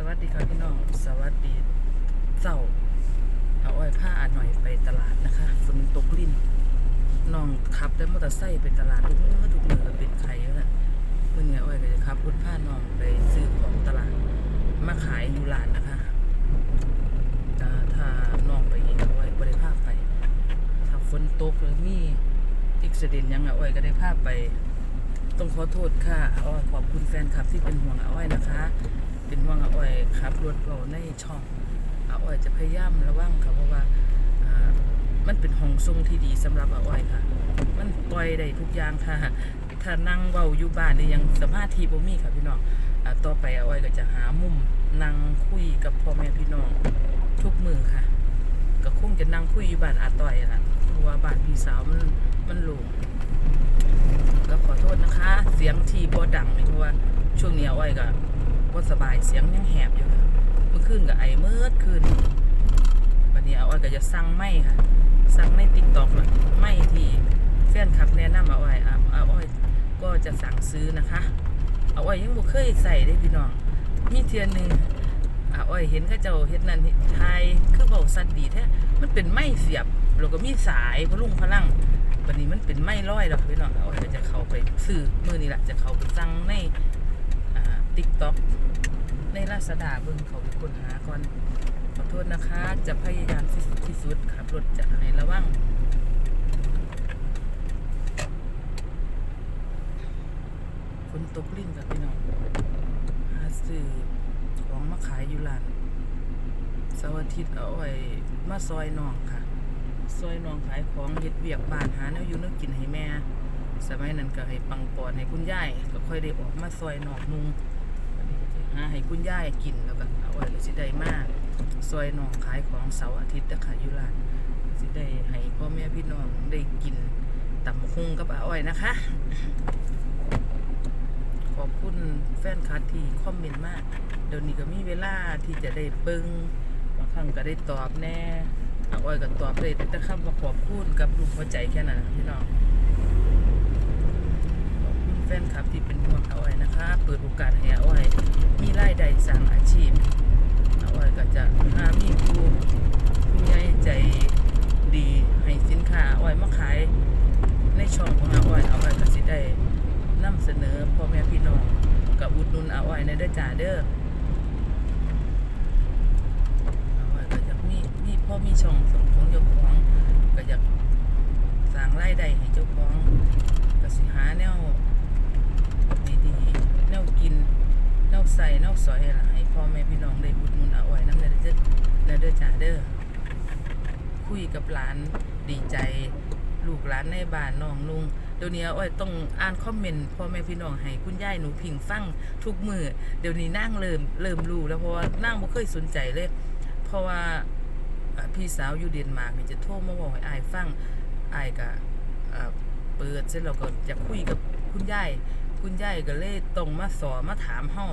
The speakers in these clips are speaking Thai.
สวัสดีครับพี่น้อง สวัสดีเจ้าเอาอ้อยผ้าอาหน่อยไปตลาดนะคะฝนตกลิ้นน้องขับได้มอเตอร์ไซค์ไปตลาดทุกมื้อทุกมื้อเป็นไข่แล้วนะเมื่อไงอ้อยก็จะขับรถผ้าน้องไปซื้อของตลาด มาขายอยู่ร้านนะคะถ้าน้องไปเองอาอ้อยก็ได้พาไปถ้าฝนตกหรือมีอุบิเหตุหยังอ้อยก็ได้พาไป ต้องขอโทษค่ะอ้อยขอบคุณแฟนคลับที่เป็นห่วงอาอ้อยนะคะ เป็นห่วงอาอ้อยขับรถเราในช่องอาอ้อยจะพยายามระวังค่ะเพราะว่ามันเป็นห้องทรงที่ดีสำหรับอาอ้อยค่ะ มันปล่อยได้ทุกอย่างค่ะ ถ้านั่งเว้าอยู่บ้านนี่ยังสมาธิบ่มีค่ะพี่น้องต่อไปอาอ้อยก็จะหามุมนั่งคุยกับพ่อแม่พี่น้องทุกมือค่ะ ก็คงจะนั่งคุยอยู่บ้านอาต้อยละเพราะว่าบ้านพี่สาวมันมันโล่งก็ขอโทษนะคะ เสียงที่บ่ดังเพราะว่าช่วงนี้อ้อยก็ บ่สบายเสียงยังแหบอยู่ค่ะเมื่อคืนก็ไอเมื่อคืนวันนี้อ้อยก็จะสั่งไม่ค่ะสั่งในติ๊กต็อกไม่ที่แฟนคลับแนะนำเอาอ้อยอะเอาอ้อยก็จะสั่งซื้อนะคะเอาอ้อยยังบ่เคยใส่ได้พี่น้องมีเทือนหนึ่งอาอ้อยเห็นเขาเจ้าเฮ็ดนั่นเฮ็ดไทยคือเว้าสัตว์ดีแท้มันเป็นไม้เสียบแล้วก็มีสายพลุงพลังวันนี้มันเป็นไม้ร้อยแล้วพี่น้องเอาก็จะเข้าไปซื้อมือนี่แหละจะเข้าไปสั่งใน ติ๊กต็อกในลาซาด้าเบิ่งเขาไปค้นหาก่อน ขอโทษนะคะ จะพยายามที่สุดขับรถจะให้ระวังฝนตกลิ้นกับพี่น้องหาซื้อของมาขายอยู่ร้านเสาร์อาทิตย์เอาไว้มาซอยน้องค่ะ ซอยน้องขายของเฮ็ดเวียกบ้านหาแนวอยู่แนวกินให้แม่ สมัยนั้นก็ให้ปังปอนให้คุณยายก็ค่อยได้ออกมาซอยน้องนุงาให้คุณยายกินแล้วก็เอาไว้สิได้มากซอยน้องขายของเสาร์อาทิตย์นะค่ะอยู่ร้านสิได้ให้พ่อแม่พี่น้องได้กินตำบักคุงกับอ้อยนะคะ ขอบคุณแฟนคลับที่คอมเมนต์มาก เดี๋ยวนี้ก็มีเวลาที่จะได้เบิ่งบางครั้งก็ได้ตอบแน่อาอ้อยก็ตอบได้แต่คำว่าขอบคุณกับลูกหัวใจแค่นั้นพี่น้อง ฟนคลับที่เป็นห่วงอาอ้นะคะ เปิดโอกาสให้อาอ้มีรายได้สร้างอาชีพเอาอ้ก็จะหามีผู้ผู้ใหญ่ใจดีให้สินค้าเอาอ้มาขายในช่องของเอาอ้อยอาอ้ก็สิได้นำเสนอพ่อแม่พี่น้องกับอุดหนุนเอาอ้ในเด้จ้าเด้ออาอ้ก็อยากมีมีพ่อมีช่องของของเจ้าของก็อยากสร้างรายได้ให้เจ้าของก็สิหาแนว แนวกินแนวใส่แนวสอยหล่ะให้พ่อแม่พี่น้องได้อุดหนุนเอาไว้น้ำในเด้อในเด้อจ้าเด้อคุยกับหลานดีใจ ลูกหลานในบ้านน้องลุงเดี๋ยวนี้อ้อยต้องอ่านคอมเมนต์พ่อแม่พี่น้องให้คุณยายหนูพิงฟังทุกมือเดี๋ยวนี้นั่งเริ่มเริ่มรู้แล้วเพราะว่านั่งบ่เคยสนใจเลย เพราะว่าพี่สาวอยู่เดนมาร์กนี่จะโทรมาบอกให้อายฟังอายก็เปิดเสร็จเราก็จะคุยกับคุณยาย คุณยายก็เลยตรงมาสอนมาถามเฮา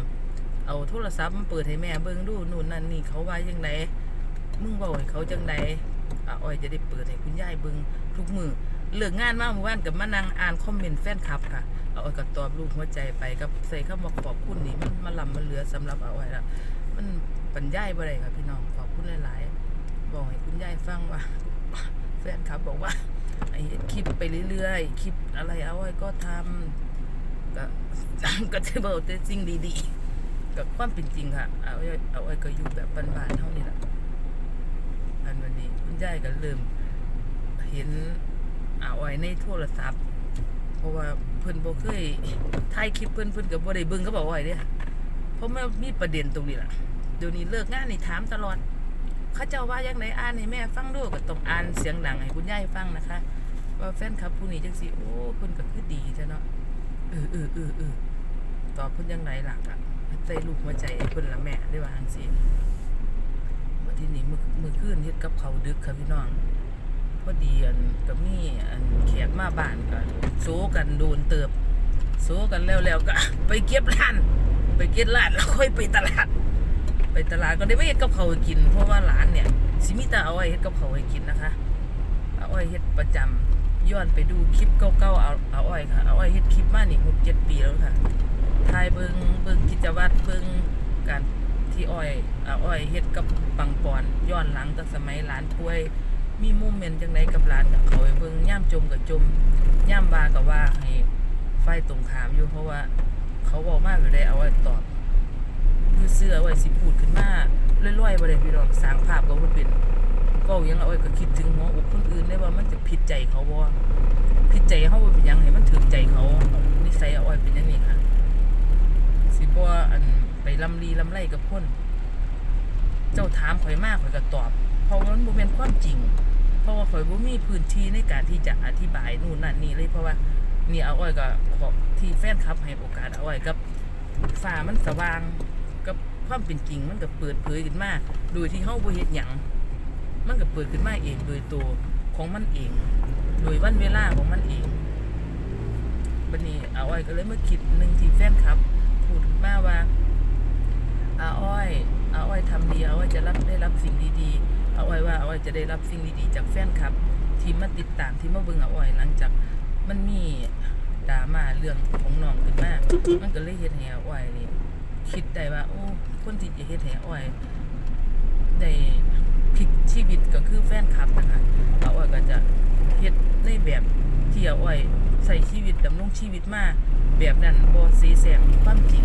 เอาโทรศัพท์มาเปิดให้แม่เบิ่งดูนู่นนั่นนี่เขาว่าจังไดมึงเว้าให้เขาจังไดอะอ้อยจะได้เปิดให้คุณยายเบิ่งทุกมือเลิกงานมาเมื่อวานกับมานั่งอ่านคอมเมนต์แฟนคลับค่ะเอาอ้อยก็ตอบรูปหัวใจไปกับใส่คำว่าขอบคุณนี่มันมาลำมันเหลือสำหรับเอาอ้อยละมันบรรยายบ่ได้ค่ะพี่น้องขอบคุณหลายๆบอกให้คุณยายฟังว่าแฟนคลับบอกว่าไอ้คลิปไปเรื่อยๆคลิปอะไรเอาไว้ก็ทำ ก็ก็จะบอกแต่สิ่งดีๆ กับความเป็นจริงค่ะเอาไว้เอาไว้ก็อยู่แบบบ้านๆเท่านี้แหละอันวันนี้คุณยายก็เริ่มเห็นเอาไว้ในโทรศัพท์ เพราะว่าเพิ่นบ่เคยถ่ายคลิปเพิ่นเพิ่นก็บ่ได้เบิ่งก็บอกไว้เด้เพราะมันมีประเด็นตรงนี้ล่ะเดี๋ยวนี้เลิกงานนี่ถามตลอดเขาเจ้าว่าอย่างไรอ่านให้แม่ฟังดูก็ต้องอ่านเสียงดังให้คุณยายฟังนะคะ ว่าแฟนคลับผู้นี้จังสิโอ้เพิ่นก็คือดีจ้ะเนาะ เออเออเออเออตอบเพิ่นยังไงหล่ะก็ใจลูกหัวใจเพิ่นละแม่ได้ว่าจังซี่ว่าที่นี่มือมื้อคืนเฮ็ดกับเขาดึกค่ะพี่น้องพอดีอันก็มีอันแขกมาบ้านก็โซกันโดนเติบ โซกันแล้วแล้วก็ ไปเก็บร้าน ไปเก็บร้านแล้วค่อยไปตลาด ไปตลาดก็ได้ไม่เฮ็ดกับเขาให้กิน เพราะว่าร้านเนี่ยสิมีต่เอาไว้เฮ็ดกับเขาให้กินนะคะเอาไอ้เฮ็ดประจำ ย้อนไปดูคลิปเก่าๆเอาเอาอ้อยค่ะเอาอ้อยเฮ็ดคลิปมานี่หกเจ็ดปีแล้วค่ะถ่ายเบิงเบิงกิจวัตรเบิงการที่อ้อยอ้อยอาอ้อยเฮ็ดกับปังปอนย้อนหลังแต่สมัยหลานป่วย มีโมเมนจังไดกับหลานกับเขาเบิงย่ามจมกับจมย่ามว่ากับว่าให้ไฟตรงขามอยู่เพราะว่า เขาบอกมากอยู่ได้เอาไว้ตอบคือเสื้อไว้สิพูดขึ้นมาล่อยๆบ่ได้พี่ดอกสร้างภาพก็บ่เป็น ก็ยังเอาไว้ก็คิดถึงหัวอกคนอื่นได้ว่ามันจะผิดใจเขาบ่ผิดใจเฮาบ่เป็นยังให้มันถึกใจเขานิสัยเอาไว้เป็นย่างนี้ค่ะสิบ่อันไปลำลีลำไรกับคนเจ้าถามข่อยมากข่อยก็ตอบ เพราะว่ามันบ่แม่นความจริง เพราะว่าข่อยบ่มีพื้นที่ในการที่จะอธิบายนู่นนั่นนี่เลยเพราะว่านี่เอาอ้อยก็ขอที่แฟนคลับให้โอกาสเอาอ้อยกับฟ้ามันสว่างกับความเป็นจริงมันก็เปิดเผยขึ้นมาโดยที่เฮาบ่เฮ็ดหยัง มันก็เปิดขึ้นมาเองโดยตัวของมันเอง โดยวันเวลาของมันเองบัดนี้อาอ้อยก็เลยมาคิดหนึ่งทีแฟนคลับพูดมาว่าอาอ้อยอาอ้อยทำดีอาอ้อยจะรับได้รับสิ่งดีๆอาอ้อยว่าอาอ้อยจะได้รับสิ่งดีๆจากแฟนคลับ ที่มาติดตามที่มาเบิ่งอาอ้อยหลังจากมันมีดราม่าเรื่องของน้องขึ้นมามันก็เลยเฮ็ดให้อาอ้อยนี่คิดได้ว่า โอ้คนที่จะเฮ็ดให้อ้อยได้ พลิกชีวิตก็คือแฟนคลับนะคะอาอ้อยก็จะเฮ็ดในแบบที่อาอ้อยใส่ชีวิตดำรงชีวิตมาแบบนั้นบ่สีแสงความจริง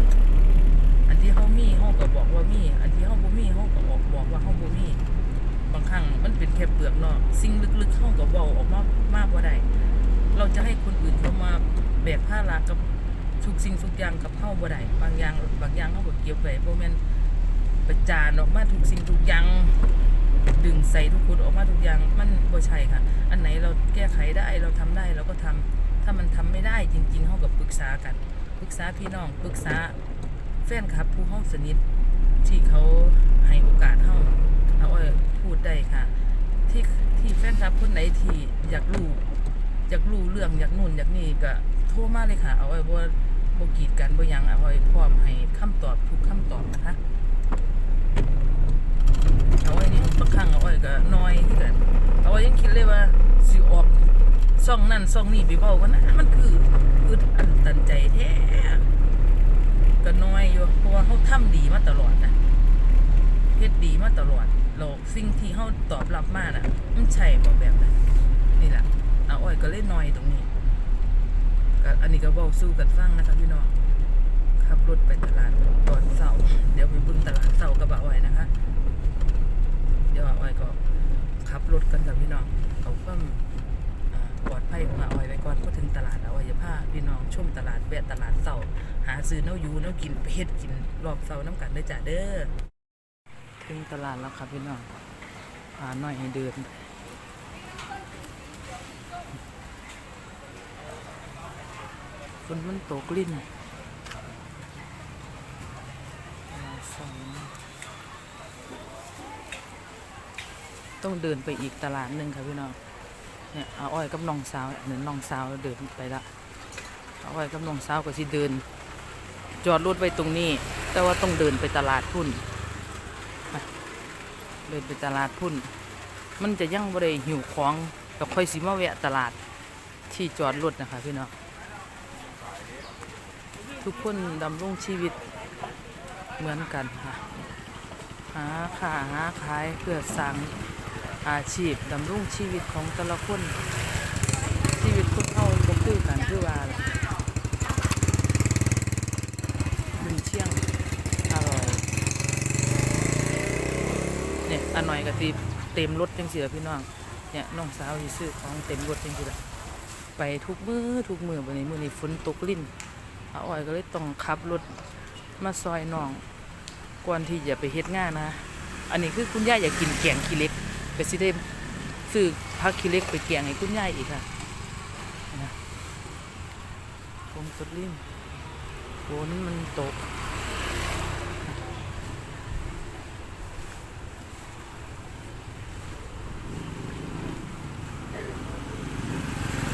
อันที่เฮามีเฮาก็บอกว่ามี อันที่เฮาบ่มีเฮาก็บอกบอกว่าเฮาบ่มี บางครั้งมันเป็นแค่เปลือกนอกสิ่งลึกๆเฮาก็เว้าออกมามากบ่ได้เราจะให้คนอื่นเขามาแบกภาระกับทุกสิ่งทุกอย่างกับเฮาบ่ได้บางอย่างบางอย่างเฮาก็เก็บไว้บ่แม่นประจานออกมาทุกสิ่งทุกอย่าง ดึงใส่ทุกคนออกมาทุกอย่างมันบ่ใช่ค่ะ อันไหนเราแก้ไขได้เราทำได้เราก็ทำถ้ามันทำไม่ได้จริงๆเฮาก็ปรึกษากันปรึกษาพี่น้องปรึกษาแฟนคลับ ผู้เฮาสนิทที่เขาให้โอกาสเฮาเอาไว้พูดได้ค่ะ ที่ที่แฟนคลับคนไหนที่อยากรู้อยากรู้เรื่องอยากนู่นอยากนี่ก็โทรมาเลยค่ะ เอาไว้บ่บ่กีดกันบ่ยังเอาไว้พร้อมให้คำตอบทุกคำตอบนะคะ เอาไว้นี่บางครั้งเอาไว้ก็น้อยที่กันเอาไว้ยังคิดเลยว่าสิออกซ่องนั่นซ่องนี่ไปเว้ากันนะมันคืออึดอันตันใจแท้ก็น้อยอยู่เพราะว่าเขาทำดีมาตลอดนะเฮ็ดดีมาตลอดเราสิ่งที่เขาตอบรับมาน่ะ มันใช่บ่แบบนั้นนี่แหละเอาอ้อยก็เล่นน้อยตรงนี้ก็อันนี้ก็เว้าสู้กันฟังนะครับพี่น้องขับรถไปตลาดตอนเช้าเดี๋ยวไปบึงตลาดเช้ากับอาอ้อยนะคะ เดี๋ยวอาอ้อยก็ขับ รถกันกับพี่น้องเอาความอ่าปลอดภัยของอาอ้อยไว้ก่อนพอถึงตลาดอาอ้อยจะพาพี่น้องชมตลาดแวะตลาดเช้าหาซื้อเน้ายูเน้ากินไปเฮ็ดกินรอบเสาน้ำกันเด้จ้ะเด้อถึงตลาดแล้วครับพี่น้องพาหน่อยให้เดินฝนมันตกลิ้นตลาดเสา ต้องเดินไปอีกตลาดหนึ่งครับพี่น้องเนี่ยเอาอ้อยกับน้องสาวเหมือนน้องสาวเดินไปละเอาไว้กับน้องสาวก็สิเดิน จอดรถไว้ตรงนี้ แต่ว่าต้องเดินไปตลาดพุ่นเดินไปตลาดพุ่น มันจะยังบ่ได้หิวของก็ค่อยสิมาแวะตลาดที่จอดรถนะคะพี่น้องทุกคนดำรงชีวิตเหมือนกันค่ะ หาค่าหาขายเพื่อสร้าง อาชีพดำรงชีวิตของแต่ละคนชีวิตคนเราบ่คือกันคือว่าล่ะบุญเชียงอร่อยเนี่ยอันหน่อยก็ตีเต็มรถจังสิละพี่น้องเนี่ยน้องสาวที่ซื้อของเต็มรถจังสิละไปทุกมือทุกมือวันนี้มือนี้ฝนตกลิ้นอาอ้อยก็เลยต้องขับรถมาซอยน้องก่อนที่จะไปเฮ็ดงานนะ อันนี้คือคุณย่าอยากกินแกงขี้เล็ก ก็สิได้ซื้อผักขี้เล็กไปแกงให้คุณย่าอีกค่ะนะผมสดลิ้นฝนมันตก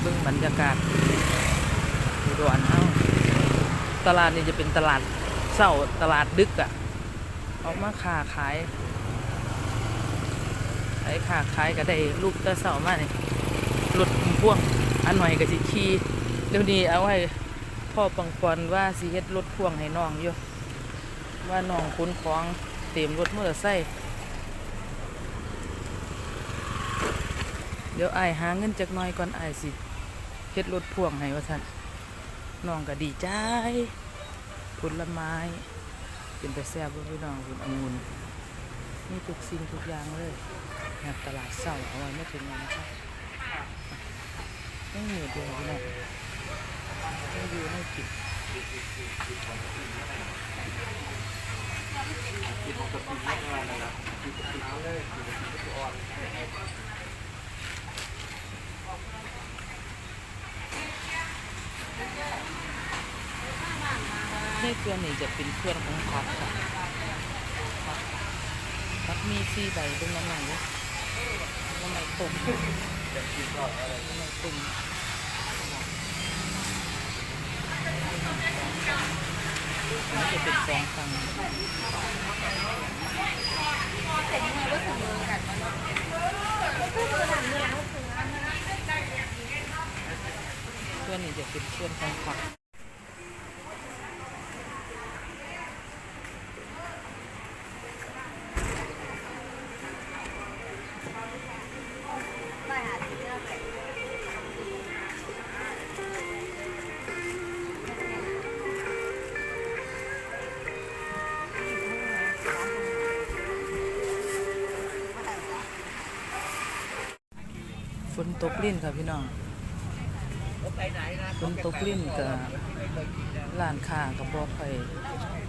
เบิ่งบรรยากาศอุดรเฮาตลาดนี่จะเป็นตลาดเศร้าตลาดดึกอะ่ะ ออกมาค้าขาย ขายค้าขายก็ได้ลูกตะเศร้ามานี่รถพ่วงอันหน่อยก็สิขี่เดี๋ยวนี้เอาไว้พ่อปังปอนว่าสิเฮ็ดรถพ่วงให้น้องอยู่ว่าน้องขนของเต็มรถมอเตอร์ไซค์เดี๋ยวไอายหาเงินจักหน่อยก่อนไอายสิเฮ็ดรถพ่วงให้ว่าท่านน้องก็ดีใจผลไม้เป็นไปแซ่บบ่พี่น้องคุณองุ่นมีทุกสิ่งทุกอย่างเลย นะตลาดเศร้าเอาไว้ไม่ถึงแล้วนะครับไม่มีเดียวพี่น้องไม่อยู่ไม่กินนี่เครือนี่จะเป็นเครื่องของพักค่ะพักพักมีสี่ใบตรงนั้นไหนเนี่ย น้ำมันตุ่มน้ำมันตุ่มนนี้จะเป็นฟองฟังเครื่องนี้จะเป็นเครื่องของผัก ตกลิ้นค่ะพี่น้องฝนตกลิ้นกับร้านค้าก็บ่ค่อย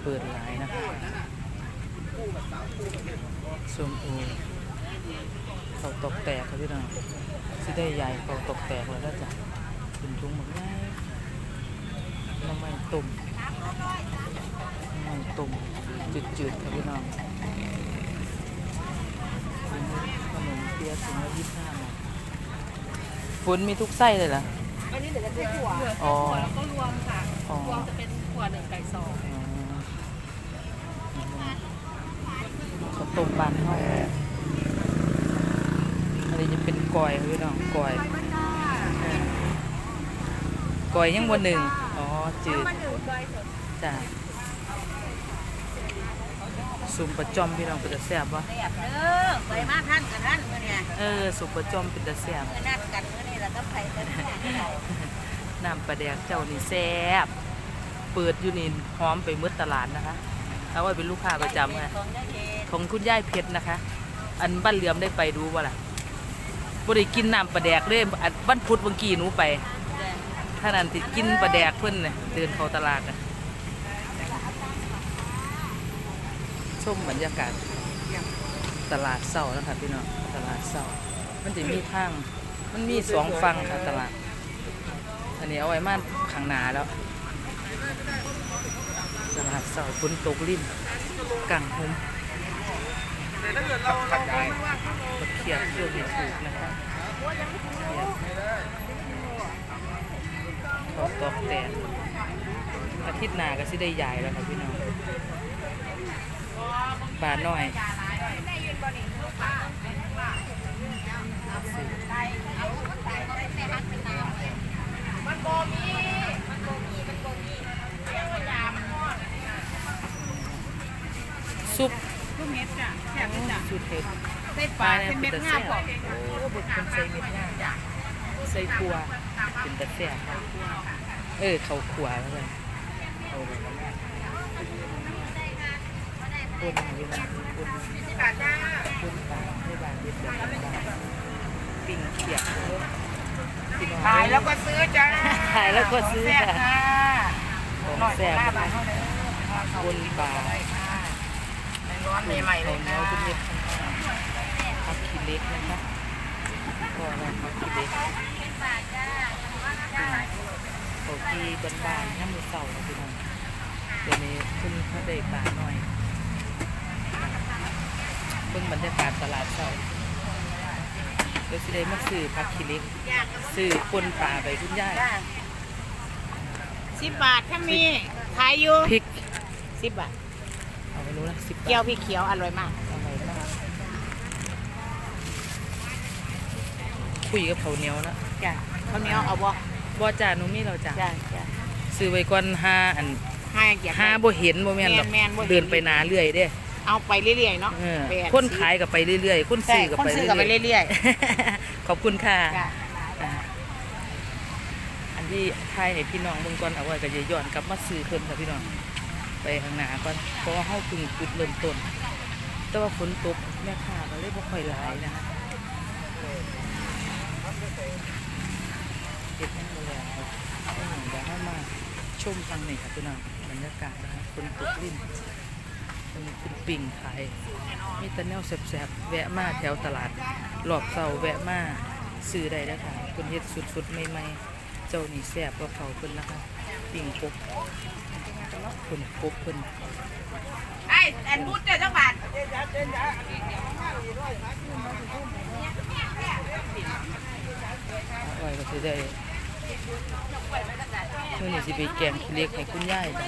เปิดหลายนะคะส้มโอเขาตกแตกค่ะพี่น้องสิได้ใหญ่เขาตกแตกแล้วนะจ้ะเป็นถุงหมดง่ายน้ำมันตุ่มน้ำมันตุ่มจืดๆค่ะพี่น้องขนมเปี๊ยะถุงละยี่สิบห้า บาทฝนมีทุกไส้เลยเหรอ อันนี้เดี๋ยวจะใช้ถั่วอ๋อถั่วแล้วก็รวมค่ะ อ๋อ รวมจะเป็นถั่วหนึ่งไก่สองข้าวต้มบ้านเฮาอันนี้จะเป็นกอยค่ะพี่น้องกอยเออกอยยังบนหนึ่งอ๋อจืดมาหนึ่งไก่สดจ้ะสุ่มประจอมพี่น้องเป็นตาแซ่บวะแซ่บเด้อไปมาท่านกับท่านเมื่อเนี่ยเออสุ่มประจอมเป็นตาแซ่บเมื่อนัดกันเมื่อ นี่เราต้องไปกันน้ำปลาแดกเจ้านี่แซ่บเปิดอยู่นี่หอมไปหมืดตลาดนะคะเอาไว้เป็นลูกค้าประจำค่ะของได้เย็นของคุณยายเพชรนะคะ อันบ้านเหลื่อมได้ไปดูบ่ล่ะบ่ได้กินน้ำปลาแดกเลยอันบ้านพุธเมื่อกี้หนูไปท่านั้นติดกินปลาแดกเพิ่นน่ะเดินเข้าตลาดน่ะชมบรรยากาศตลาดเศร้านะคะพี่น้องตลาดเศร้ามันจะมีทาง มันมีสองฝั่งค่ะตลาด อันนี้เอาไว้มาข้างหนาแล้วตลาดเศร้าฝนตกลิ่นกังหมบักเขียบเพื่อให้ถูกนะคะเขาตอกแตนอาทิตย์หน้าก็สิได้ใหญ่แล้วค่ะพี่น้องปลาน้อย ซุปลูกเม็ดจ้ะแซ่บจ้ะสูตรเผ็ดใส่ปลาใส่เม็ดงาก่อนโอ้บุกคนใส่เม็ดงาใส่ขัวเป็นตะแซ่บเออเขาขัวแล้วกันเอาเลยคนเวลาคนปลาจ้าคนปลาให้บานเด็ดแบบบาน ปิ้งเขียดเลยพี่น้องขายแล้วก็ซื้อจ้าขายแล้วก็ซื้อแซ่บค่ะค่ะของแซ่บหน่อยนะเท่าคะนั้นคนปลาร้อนใหม่ๆเลยนื้ค่ะอเป็นเม็ดผักขี้เล็กนะคะก็แล้วผักขี้เล็กเขาที่บ้านๆน้ำมือเสาค่ะพี่น้องเดี๋ยวนี้เพิ่งเขาได้ปลาหน่อยเบิ่งบรรยากาศตลาดเสา เดี๋ยวสิได้มาซื้อผักขี้เหล็กซื้อปนปลาไปคุณย่ายสิบบาทถ้ามีขายอยู่พริกสิบบาทเอาไปรู้ละสิบบาทเกี๊ยวพริกเขียวอร่อยมากอร่อยมากคุยกับเขาวเหนียวนะจ้ะข้าวเหนียวเอาบ่บ่จ่าหนูมีเราจ่าจ้ะจ้ะซื้อไว้ก่อนห้าอันให้เกียรติห้าบ่เห็นบ่แม่นหรอกแม่นๆบ่เห็นเดินไปนาเรื่อยเด้ เอาไปเรื่อยๆเนาะเออแปดคนสิบขายก็ไปเรื่อยๆคนใช่ซื้อก็คนไปซื้อเรื่ก็ไปอยเรื่อยๆขอบคุณค่ะ ๆจ้ะอ่าอันที่ไทยให้พี่น้องเบิ่งก่อนเอาไว้ก็จะย้อนกลับมาซื้อเพิ่นค่ะพี่น้อง ไปข้างหน้าก่อนเพราะว่าเฮาเพิ่งจุดเริ่มต้น แต่ว่าฝนตกแม่ค้าก็เลยบ่ค่อยหลายนะคะเก็บแม่งบ่แล้วครับอืมเดี๋ยวเฮามาชมทางนี้ค่ะพี่น้องบรรยากาศนะคะฝนตกลิ่น มันเป็นปิ่งขายมีแต่แนวแซ่บๆแวะมาแถวตลาดรอบเสาแวะมาซื้อได้แล้วค่ะเพิ่นเฮ็ดสุดๆใหม่ๆเจ้านี่แซ่บกว่าเขาเพิ่นนะคะปิ่งกบเพิ่นกบเพิ่นไอ้แอนบูธเจ้าจังบาทอร่อยก็สิได้เมื่อนี้สิไปแกงขี้เหล็กให้คุณยายจ้ะ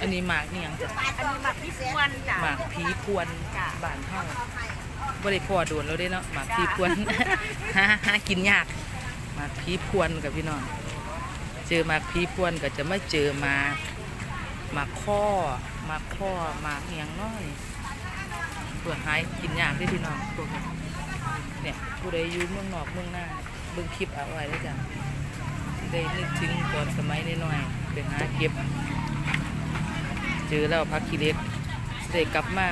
อันนี้หมากนี่หยังจ้ะอันนี้มาพี่สวนจ้ะหมากผีพวนบ้านเฮาบ่ได้พอโดนแล้วเด้เนาะหมากผีพวนหาหากินยากหมากผีพวนกับพี่น้องเจอหมากผีพวนก็จะมาเจอหมากหมากข้อหมากข้อหมากเอียงน้อยเพื่อหายกินยากเด้พี่น้องพวนี้เนี่ยผู้ใดอยู่เมืองนอกเมืองหน้าเบิ่งคลิปเอาไว้แล้วจ้ะได้นึกถึงตอนสมัยน้อยๆไปหาเก็บ เจอแล้วพักขี้เล็กเสกกลับมา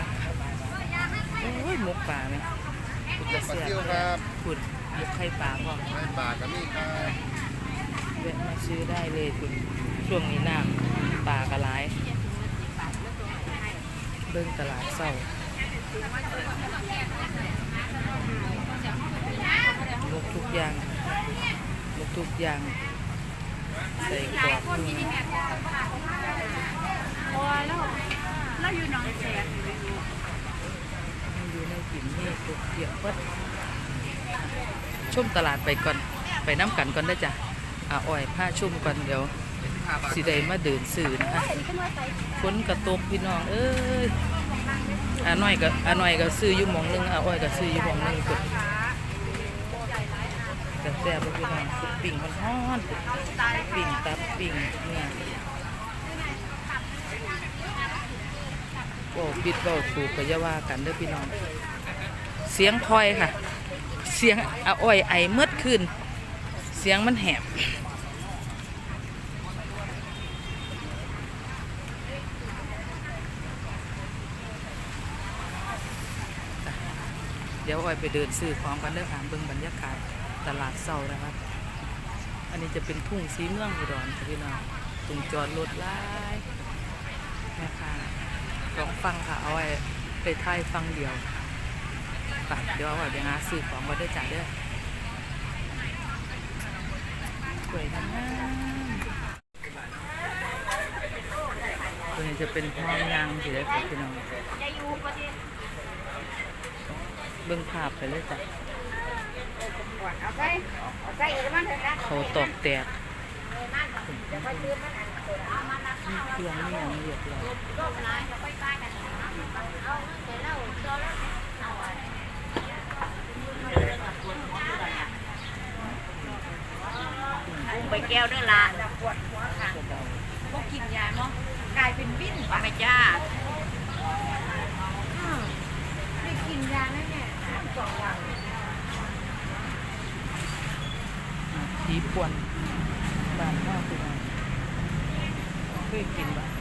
โอ้ยหมกป่าไหมคุณจะเสียปลาซิวครับคุณหมกไข่ปลาพร้อมไม่บาก็มีครับแวะมาซื้อได้เลยคุณช่วงนี้น้ำป่ากระไรเบิ่งตลาดเศร้า หมกทุกอย่างหมกทุกอย่าง ใส่กรอบมือแล้วอยู่หนองแสนอยู่ในกิ่นนี่ตุกเกี่ยวเบิดชมตลาดไปก่อน ไปน้ำกันก่อนได้จ้ะอาอ้อยผ้าชุ่มก่อนเดี๋ยวสิได้มาเดินสื่อนะคะฝนกระตกพี่น้อง เอ้ย อาน้อยก็อาน้อยก็ซื้ออยู่หมองหนึงอาอ้อยก็ซื้ออยู่หมองหนึงกดแต่แซ่บๆพี่น้องสุดปิ่งมันฮ้อนปิ่งตับปิ่งเนี่ยโอ้บิดเบาถูกก็อย่าว่ากันเด้อพี่น้อง เสียงคอยค่ะ เสียงอาอ้อยไอเมื่อคืนเสียงมันแหบ เดี๋ยว อยไปเดินซื้อของกันเด้อค่ะเบิ่งบรรยากาศตลาดเศร้านะครับ อันนี้จะเป็นทุ่งสีเมืองอุดรพี่น้องทุ่งจอดรถหลายนะคะสองฟังค่ะเอาไว้ไปท้ายฟังเดียวไปเดี๋ยวเอาไว้ไปหาซื้อของก็ได้อจ่าเด้อสวยงามตัวนี้จะเป็นห้องยางสิได้อค่ะพี่น้อง บิ่งภาพไปเลยจ้ะเขาตอกแตกมีเครื่องมีอย่างเรียบร้อยไปแก้วด้วยละพวกกินยาเนาะกลายเป็นวิ่นไปจ้าไม่กินยา แน่เนี่ยผีปวนบานข้าวคือไงเคยกินบ้าง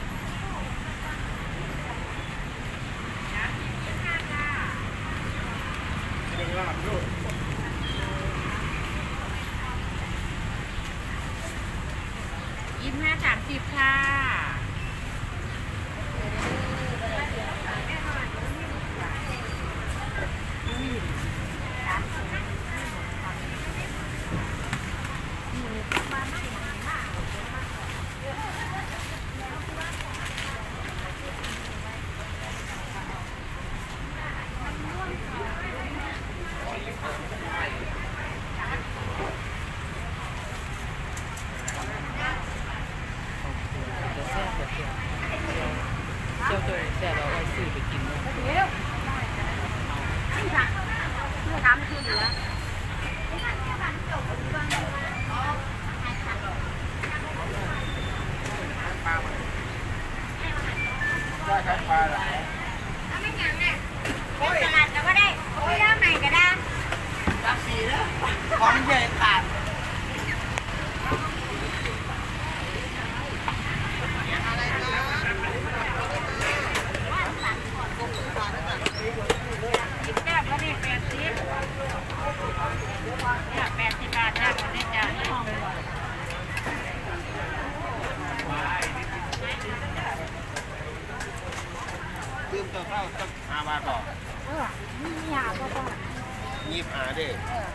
ได้ครับปลาหลายเอาไม่ยังเนี่ยเป็นสลัดก็ได้โอ้ยเล่าใหม่ก็ได้รักสีแล้วของใหญ่ขาด สิบแปดก็ได้แปดสิบเนี่ยแปดสิบบาทจ้าคนนี้จ้าที่ห้อง ลืม ตัวเข้าต้องหาบาทต่อเออนี่ยาก็ต้องยีบหาเด้ เออ